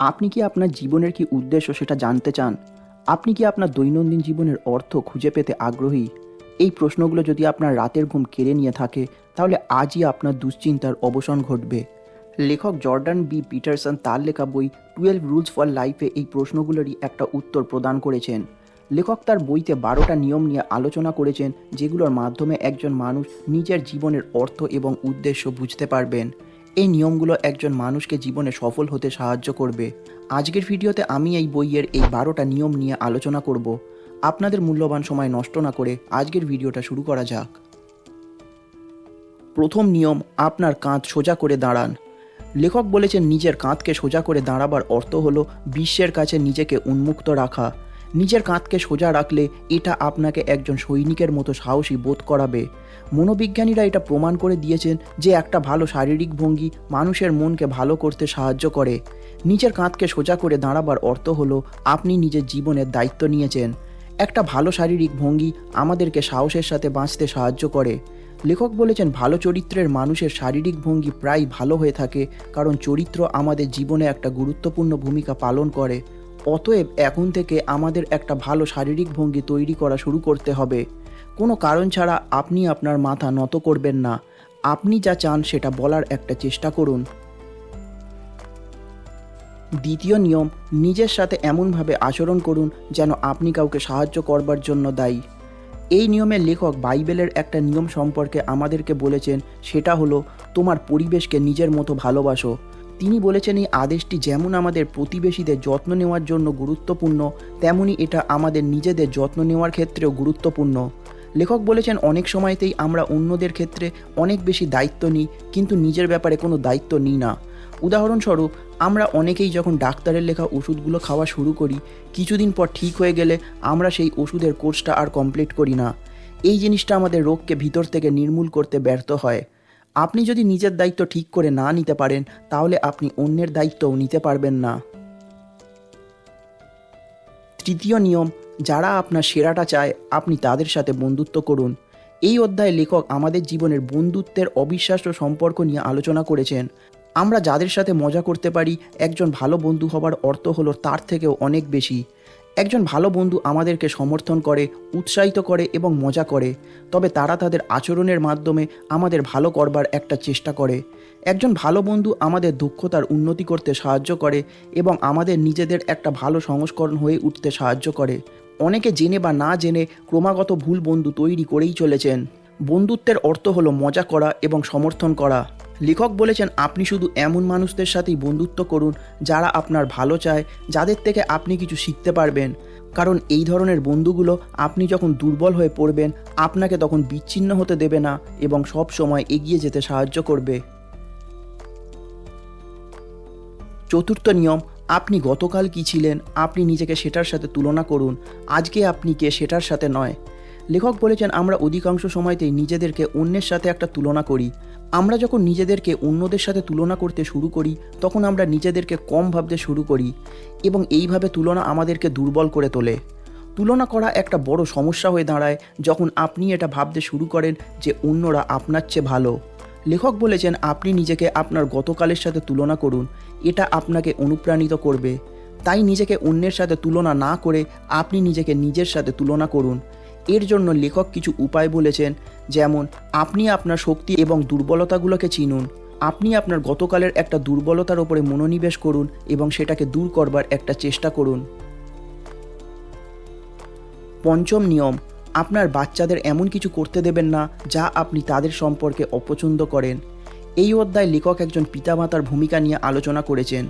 আপনি কি আপনার জীবনের কি উদ্দেশ্য সেটা জানতে চান? আপনি কি আপনার দৈনন্দিন জীবনের অর্থ খুঁজে পেতে আগ্রহী? এই প্রশ্নগুলো যদি আপনার রাতের ঘুম কেড়ে নিয়ে থাকে, তাহলে আজই আপনার দুশ্চিন্তার অবসান ঘটবে। লেখক জর্ডান বি পিটারসন তার লেখা বই টুয়েলভ রুলস ফর লাইফে এই প্রশ্নগুলোরই একটা উত্তর প্রদান করেছেন। লেখক তার বইতে বারোটা নিয়ম নিয়ে আলোচনা করেছেন, যেগুলোর মাধ্যমে একজন মানুষ নিজের জীবনের অর্থ এবং উদ্দেশ্য বুঝতে পারবেন। এই নিয়মগুলো একজন মানুষকে জীবনে সফল হতে সাহায্য করবে। আজকের ভিডিওতে আমি এই বইয়ের এই বারোটা নিয়ম নিয়ে আলোচনা করব। আপনাদের মূল্যবান সময় নষ্ট না করে আজকের ভিডিওটা শুরু করা যাক। প্রথম নিয়ম, আপনার কাঁধ সোজা করে দাঁড়ান। লেখক বলেছেন, নিজের কাঁধকে সোজা করে দাঁড়াবার অর্থ হলো বিশ্বের কাছে নিজেকে উন্মুক্ত রাখা। নিজের কাঁধকে সোজা রাখলে এটা আপনাকে একজন সৈনিকের মতো সাহসী বোধ করাবে। মনোবিজ্ঞানীরা এটা প্রমাণ করে দিয়েছেন যে একটা ভালো শারীরিক ভঙ্গি মানুষের মনকে ভালো করতে সাহায্য করে। নিজের কাঁধকে সোজা করে দাঁড়াবার অর্থ হলো আপনি নিজের জীবনের দায়িত্ব নিয়েছেন। একটা ভালো শারীরিক ভঙ্গি আমাদেরকে সাহসের সাথে বাঁচতে সাহায্য করে। লেখক বলেছেন, ভালো চরিত্রের মানুষের শারীরিক ভঙ্গি প্রায় ভালো হয়ে থাকে কারণ চরিত্র আমাদের জীবনে একটা গুরুত্বপূর্ণ ভূমিকা পালন করে। অতএব এখন থেকে আমাদের একটা ভালো শারীরিক ভঙ্গি তৈরি করা শুরু করতে হবে। কোনো কারণ ছাড়া আপনি আপনার মাথা নত করবেন না। আপনি যা চান সেটা বলার একটা চেষ্টা করুন। দ্বিতীয় নিয়ম, নিজের সাথে এমনভাবে আচরণ করুন যেন আপনি কাউকে সাহায্য করবার জন্য দায়ী। এই নিয়মের লেখক বাইবেলের একটা নিয়ম সম্পর্কে আমাদেরকে বলেছেন, সেটা হলো, তোমার পরিবেশকে নিজের মতো ভালোবাসো। তিনি বলেছেন, এই আদেশটি যেমন আমাদের প্রতিবেশীদের যত্ন নেওয়ার জন্য গুরুত্বপূর্ণ, তেমনি এটা আমাদের নিজেদের যত্ন নেওয়ার ক্ষেত্রেও গুরুত্বপূর্ণ। লেখক বলেছেন, অনেক সময়তেই আমরা অন্যদের ক্ষেত্রে অনেক বেশি দায়িত্ব নিই, কিন্তু নিজের ব্যাপারে কোনো দায়িত্ব নিই না। উদাহরণস্বরূপ, আমরা অনেকেই যখন ডাক্তারের লেখা ওষুধগুলো খাওয়া শুরু করি, কিছুদিন পর ঠিক হয়ে গেলে আমরা সেই ওষুধের কোর্সটা আর কমপ্লিট করি না। এই জিনিসটা আমাদের রোগকে ভিতর থেকে নির্মূল করতে ব্যর্থ হয়। আপনি যদি নিজের দায়িত্ব ঠিক করে না নিতে পারেন, তাহলে আপনি অন্যের দায়িত্বও নিতে পারবেন না। তৃতীয় নিয়ম, যারা আপনার সেরাটা চায়, আপনি তাদের সাথে বন্ধুত্ব করুন। এই অধ্যায়ে লেখক আমাদের জীবনের বন্ধুত্বের অবিশ্বাস্য সম্পর্ক নিয়ে আলোচনা করেছেন। আমরা যাদের সাথে মজা করতে পারি, একজন ভালো বন্ধু হবার অর্থ হলো তার থেকেও অনেক বেশি। একজন ভালো বন্ধু আমাদেরকে সমর্থন করে, উৎসাহিত করে এবং মজা করে। তবে তারা তাদের আচরণের মাধ্যমে আমাদের ভালো করবার একটা চেষ্টা করে। একজন ভালো বন্ধু আমাদের দক্ষতার উন্নতি করতে সাহায্য করে এবং আমাদের নিজেদের একটা ভালো সংস্করণ হয়ে উঠতে সাহায্য করে। অনেকে জেনে বা না জেনে ক্রমাগত ভুল বন্ধু তৈরি করেই চলেছেন। বন্ধুত্বের অর্থ হলো মজা করা এবং সমর্থন করা। লেখক বলেছেন, আপনি শুধু এমন মানুষদের সাথেই বন্ধুত্ব করুন যারা আপনার ভালো চায়, যাদের থেকে আপনি কিছু শিখতে পারবেন। কারণ এই ধরনের বন্ধুগুলো আপনি যখন দুর্বল হয়ে পড়বেন, আপনাকে তখন বিচ্ছিন্ন হতে দেবে না এবং সব সময় এগিয়ে যেতে সাহায্য করবে। চতুর্থ নিয়ম, আপনি গতকাল কি ছিলেন? আপনি নিজেকে সেটার সাথে তুলনা করুন। আজকে আপনি কে সেটার সাথে নয়। লেখক বলেছেন, আমরা অধিকাংশ সময়তেই নিজেদেরকে অন্যের সাথে একটা তুলনা করি। আমরা যখন নিজেদেরকে অন্যদের সাথে তুলনা করতে শুরু করি, তখন আমরা নিজেদেরকে কম ভাবতে শুরু করি এবং এইভাবে তুলনা আমাদেরকে দুর্বল করে তোলে। তুলনা করা একটা বড় সমস্যা হয়ে দাঁড়ায় যখন আপনি এটা ভাবতে শুরু করেন যে অন্যরা আপনার চেয়ে ভালো। লেখক বলেছেন, আপনি নিজেকে আপনার গতকালের সাথে তুলনা করুন। এটা আপনাকে অনুপ্রাণিত করবে। তাই নিজেকে অন্যের সাথে তুলনা না করে আপনি নিজেকে নিজের সাথে তুলনা করুন। এর জন্য লেখক কিছু উপায় বলেছেন, যেমন আপনি আপনার শক্তি এবং দুর্বলতাগুলোকে চিনুন, আপনি আপনার গতকালের একটা দুর্বলতার ওপরে মনোনিবেশ করুন এবং সেটাকে দূর করবার একটা চেষ্টা করুন। পঞ্চম নিয়ম, আপনার বাচ্চাদের এমন কিছু করতে দেবেন না যা আপনি তাদের সম্পর্কে অপছন্দ করেন। এই অধ্যায় লেখক একজন পিতামাতার ভূমিকা নিয়ে আলোচনা করেছেন।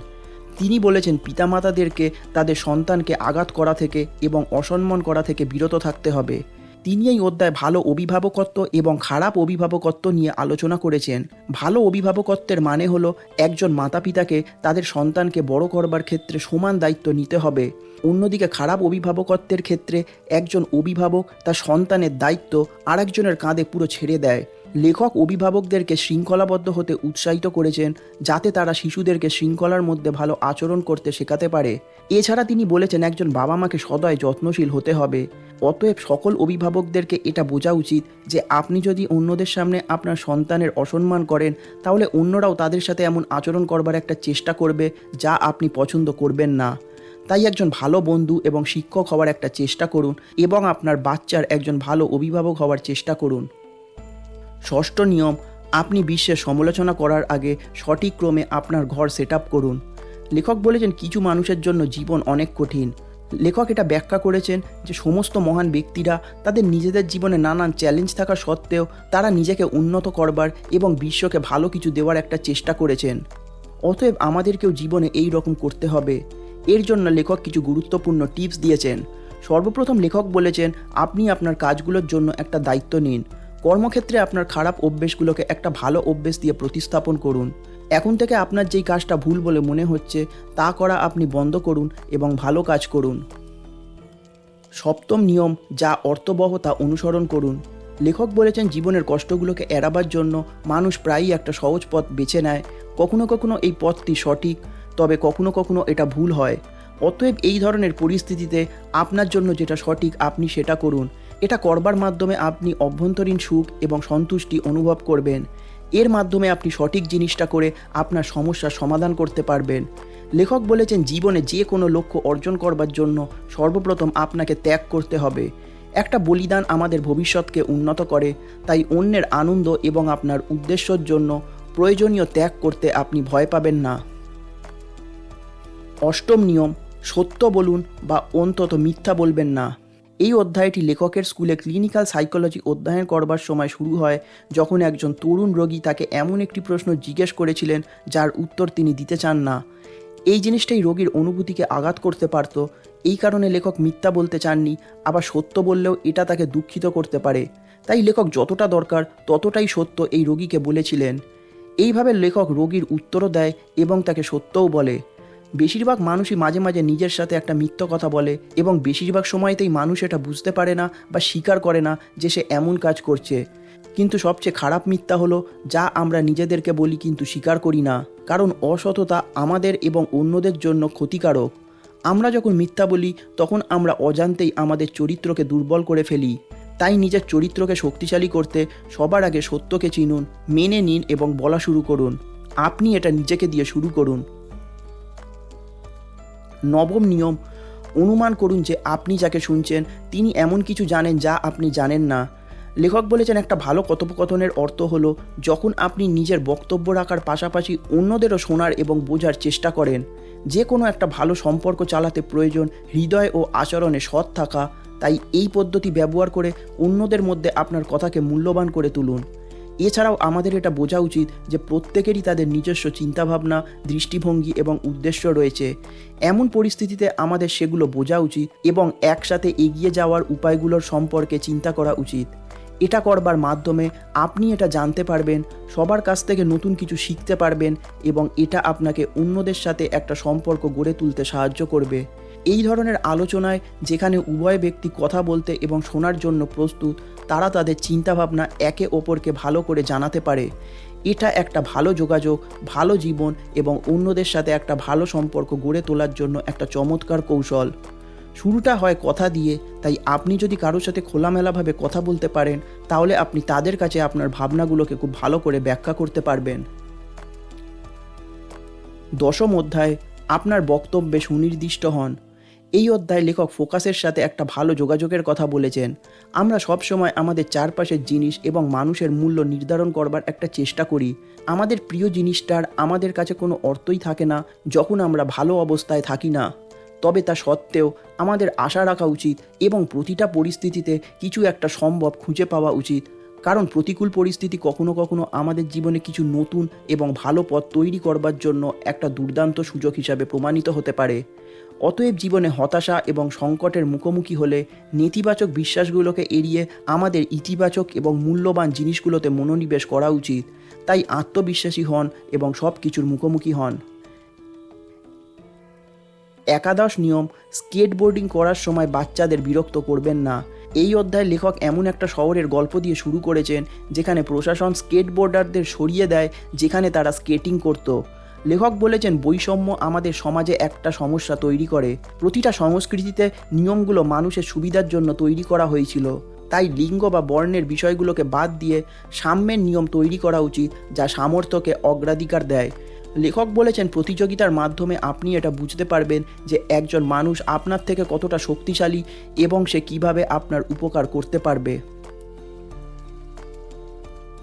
তিনি বলেছেন পিতামাতাদেরকে, তাদের সন্তানকে আঘাত করা থেকে এবং অসম্মান করা থেকে বিরত থাকতে হবে। তিনি এই অধ্যায় ভালো অভিভাবকত্ব এবং খারাপ অভিভাবকত্ব নিয়ে আলোচনা করেছেন। ভালো অভিভাবকত্বের মানে হলো একজন মাতা পিতাকে তাদের সন্তানকে বড় করবার ক্ষেত্রে সমান দায়িত্ব নিতে হবে। অন্যদিকে খারাপ অভিভাবকত্বের ক্ষেত্রে একজন অভিভাবক তার সন্তানের দায়িত্ব আরেকজনের কাঁধে পুরো ছেড়ে দেয়। লেখক অভিভাবকদেরকে শৃঙ্খলাবদ্ধ হতে উৎসাহিত করেছেন যাতে তারা শিশুদেরকে শৃঙ্খলার মধ্যে ভালো আচরণ করতে শেখাতে পারে। এছাড়া তিনি বলেছেন, একজন বাবা মাকে সদয় যত্নশীল হতে হবে। অতএব সকল অভিভাবকদেরকে এটা বোঝা উচিত যে আপনি যদি অন্যদের সামনে আপনার সন্তানের অসম্মান করেন, তাহলে অন্যরাও তাদের সাথে এমন আচরণ করবার একটা চেষ্টা করবে যা আপনি পছন্দ করবেন না। তাই একজন ভালো বন্ধু এবং শিক্ষক হওয়ার একটা চেষ্টা করুন এবং আপনার বাচ্চার একজন ভালো অভিভাবক হওয়ার চেষ্টা করুন। ষষ্ঠ নিয়ম, আপনি বিশ্বের সমালোচনা করার আগে সঠিক ক্রমে আপনার ঘর সেট করুন। লেখক বলেছেন, কিছু মানুষের জন্য জীবন অনেক কঠিন। লেখক এটা ব্যাখ্যা করেছেন যে, সমস্ত মহান ব্যক্তিরা তাদের নিজেদের জীবনে নানান চ্যালেঞ্জ থাকা সত্ত্বেও তারা নিজেকে উন্নত করবার এবং বিশ্বকে ভালো কিছু দেওয়ার একটা চেষ্টা করেছেন। অতএব আমাদেরকেও জীবনে এই রকম করতে হবে। এর জন্য লেখক কিছু গুরুত্বপূর্ণ টিপস দিয়েছেন। সর্বপ্রথম লেখক বলেছেন, আপনি আপনার কাজগুলোর জন্য একটা দায়িত্ব নিন। কর্মক্ষেত্রে আপনার খারাপ অভ্যেসগুলোকে একটা ভালো অভ্যেস দিয়ে প্রতিস্থাপন করুন। এখন থেকে আপনার যেই কাজটা ভুল বলে মনে হচ্ছে, তা করা আপনি বন্ধ করুন এবং ভালো কাজ করুন। সপ্তম নিয়ম, যা অর্থবহ তা অনুসরণ করুন। লেখক বলেছেন, জীবনের কষ্টগুলোকে এড়াবার জন্য মানুষ প্রায়ই একটা সহজ পথ বেছে নেয়। কখনো কখনো এই পথটি সঠিক, তবে কখনো কখনো এটা ভুল হয়। অতএব এই ধরনের পরিস্থিতিতে আপনার জন্য যেটা সঠিক, আপনি সেটা করুন। এটা করবার মাধ্যমে আপনি অভ্যন্তরীণ সুখ এবং সন্তুষ্টি অনুভব করবেন। এর মাধ্যমে আপনি সঠিক জিনিসটা করে আপনার সমস্যার সমাধান করতে পারবেন। লেখক বলেছেন, জীবনে যে কোনো লক্ষ্য অর্জন করবার জন্য সর্বপ্রথম আপনাকে ত্যাগ করতে হবে। একটা বলিদান আমাদের ভবিষ্যৎকে উন্নত করে, তাই অন্যের আনন্দ এবং আপনার উদ্দেশ্যর জন্য প্রয়োজনীয় ত্যাগ করতে আপনি ভয় পাবেন না। অষ্টম নিয়ম, সত্য বলুন বা অন্তত মিথ্যা বলবেন না। এই অধ্যায়টি লেখকের স্কুলে ক্লিনিক্যাল সাইকোলজি অধ্যয়ন করবার সময় শুরু হয়, যখন একজন তরুণ রোগী তাকে এমন একটি প্রশ্ন জিজ্ঞেস করেছিলেন, যার উত্তর তিনি দিতে চান না। এই জিনিসটাই রোগীর অনুভূতিকে আঘাত করতে পারত। এই কারণে লেখক মিথ্যা বলতে চাননি, আবার সত্য বললেও এটা তাকে দুঃখিত করতে পারে। তাই লেখক যতটা দরকার, ততটাই সত্য এই রোগীকে বলেছিলেন। এইভাবে লেখক রোগীর উত্তরও দেয় এবং তাকে সত্যও বলে। বেশিরভাগ মানুষই মাঝে মাঝে নিজের সাথে একটা মিথ্য কথা বলে এবং বেশিরভাগ সময়তেই মানুষ এটা বুঝতে পারে না বা স্বীকার করে না যে সে এমন কাজ করছে। কিন্তু সবচেয়ে খারাপ মিথ্যা হলো, যা আমরা নিজেদেরকে বলি কিন্তু স্বীকার করি না। কারণ অসততা আমাদের এবং অন্যদের জন্য ক্ষতিকারক। আমরা যখন মিথ্যা বলি, তখন আমরা অজান্তেই আমাদের চরিত্রকে দুর্বল করে ফেলি। তাই নিজের চরিত্রকে শক্তিশালী করতে সবার আগে সত্যকে চিনুন, মেনে নিন এবং বলা শুরু করুন। আপনি এটা নিজেকে দিয়ে শুরু করুন। নবম নিয়ম। অনুমান করুন যে আপনি যাকে শুনছেন, তিনি এমন কিছু জানেন যা আপনি জানেন না। লেখক বলেছেন, একটা ভালো কথোপকথনের অর্থ হলো যখন আপনি নিজের বক্তব্য রাখার পাশাপাশি অন্যদেরও শোনার এবং বোঝার চেষ্টা করেন। যে কোনো একটা ভালো সম্পর্ক চালাতে প্রয়োজন হৃদয় ও আচরণে সৎ থাকা। তাই এই পদ্ধতি ব্যবহার করে অন্যদের মধ্যে আপনার কথাকে মূল্যবান করে তুলুন। এছাড়াও আমাদের এটা বোঝা উচিত যে প্রত্যেকেরই তাদের নিজস্ব চিন্তাভাবনা, দৃষ্টিভঙ্গি এবং উদ্দেশ্য রয়েছে। এমন পরিস্থিতিতে আমাদের সেগুলো বোঝা উচিত এবং একসাথে এগিয়ে যাওয়ার উপায়গুলোর সম্পর্কে চিন্তা করা উচিত। এটা করবার মাধ্যমে আপনি এটা জানতে পারবেন, সবার কাছ থেকে নতুন কিছু শিখতে পারবেন এবং এটা আপনাকে অন্যদের সাথে একটা সম্পর্ক গড়ে তুলতে সাহায্য করবে। এই ধরনের আলোচনায় যেখানে উভয় ব্যক্তি কথা বলতে এবং শোনার জন্য প্রস্তুত, তারা তাদের চিন্তাভাবনা একে অপরকে ভালো করে জানাতে পারে। এটা একটা ভালো যোগাযোগ, ভালো জীবন এবং অন্যদের সাথে একটা ভালো সম্পর্ক গড়ে তোলার জন্য একটা চমৎকার কৌশল। শুরুটা হয় কথা দিয়ে, তাই আপনি যদি কারোর সাথে খোলামেলাভাবে কথা বলতে পারেন, তাহলে আপনি তাদের কাছে আপনার ভাবনাগুলোকে খুব ভালো করে ব্যাখ্যা করতে পারবেন। দশম অধ্যায়, আপনার বক্তব্যে সুনির্দিষ্ট হন। এই অধ্যায় লেখক ফোকাসের সাথে একটা ভালো যোগাযোগের কথা বলেছেন। আমরা সব সময় আমাদের চারপাশের জিনিস এবং মানুষের মূল্য নির্ধারণ করবার একটা চেষ্টা করি। আমাদের প্রিয় জিনিসটার আমাদের কাছে কোনো অর্থই থাকে না যখন আমরা ভালো অবস্থায় থাকি না। তবে তা সত্ত্বেও আমাদের আশা রাখা উচিত এবং প্রতিটা পরিস্থিতিতে কিছু একটা সম্ভব খুঁজে পাওয়া উচিত। কারণ প্রতিকূল পরিস্থিতি কখনো কখনো আমাদের জীবনে কিছু নতুন এবং ভালো পথ তৈরি করবার জন্য একটা দুর্দান্ত সুযোগ হিসাবে প্রমাণিত হতে পারে। অতএব জীবনে হতাশা এবং সংকটের মুখোমুখি হলে নেতিবাচক বিশ্বাসগুলোকে এড়িয়ে আমাদের ইতিবাচক এবং মূল্যবান জিনিসগুলোতে মনোনিবেশ করা উচিত। তাই আত্মবিশ্বাসী হন এবং সব কিছুর মুখোমুখি হন। একাদশ নিয়ম, স্কেটবোর্ডিং করার সময় বাচ্চাদের বিরক্ত করবেন না। এই অধ্যায়ে লেখক এমন একটা শহরের গল্প দিয়ে শুরু করেছেন, যেখানে প্রশাসন স্কেটবোর্ডারদের সরিয়ে দেয়, যেখানে তারা স্কেটিং করতো। লেখক বলেছেন, বৈষম্য আমাদের সমাজে একটা সমস্যা তৈরি করে। প্রতিটা সংস্কৃতিতে নিয়মগুলো মানুষের সুবিধার জন্য তৈরি করা হয়েছিল। তাই লিঙ্গ বা বর্ণের বিষয়গুলোকে বাদ দিয়ে সাম্যের নিয়ম তৈরি করা উচিত, যা সামর্থ্যকে অগ্রাধিকার দেয়। লেখক বলেছেন, প্রতিযোগিতার মাধ্যমে আপনি এটা বুঝতে পারবেন যে একজন মানুষ আপনার থেকে কতটা শক্তিশালী এবং সে কীভাবে আপনার উপকার করতে পারবে।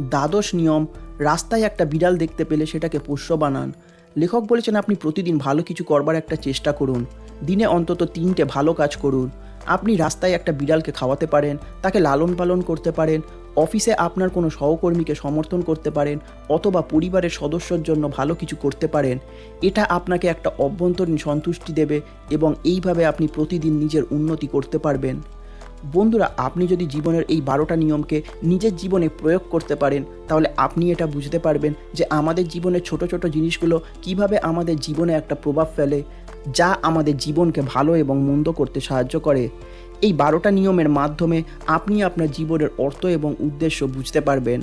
দ্বাদশ নিয়ম, রাস্তায় একটা বিড়াল দেখতে পেলে সেটাকে পোষ্য বানান। লেখক বলেছেন, আপনি প্রতিদিন ভালো কিছু করবার একটা চেষ্টা করুন। দিনে অন্তত তিনটে ভালো কাজ করুন। আপনি রাস্তায় একটা বিড়ালকে খাওয়াতে পারেন, তাকে লালন পালন করতে পারেন, অফিসে আপনার কোনো সহকর্মীকে সমর্থন করতে পারেন, অথবা পরিবারের সদস্যর জন্য ভালো কিছু করতে পারেন। এটা আপনাকে একটা অভ্যন্তরীণ সন্তুষ্টি দেবে এবং এইভাবে আপনি প্রতিদিন নিজের উন্নতি করতে পারবেন। বন্ধুরা, আপনি যদি জীবনের এই বারোটা নিয়মকে নিজের জীবনে প্রয়োগ করতে পারেন, তাহলে আপনি এটা বুঝতে পারবেন যে আমাদের জীবনের ছোট ছোট জিনিসগুলো কীভাবে আমাদের জীবনে একটা প্রভাব ফেলে, যা আমাদের জীবনকে ভালো এবং মন্দ করতে সাহায্য করে। এই বারোটা নিয়মের মাধ্যমে আপনি আপনার জীবনের অর্থ এবং উদ্দেশ্য বুঝতে পারবেন।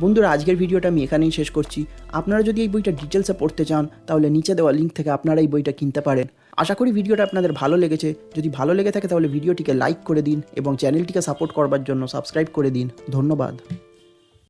বন্ধুরা, আজকের ভিডিওটা আমি এখানেই শেষ করছি। আপনারা যদি এই বইটা ডিটেলসে পড়তে চান, তাহলে নিচে দেওয়া লিঙ্ক থেকে আপনারা এই বইটা কিনতে পারেন। আশা করি ভিডিওটা আপনাদের ভালো লেগেছে। যদি ভালো লেগে থাকে তাহলে ভিডিওটিকে লাইক করে দিন এবং চ্যানেলটিকে সাপোর্ট করবার জন্য সাবস্ক্রাইব করে দিন। ধন্যবাদ।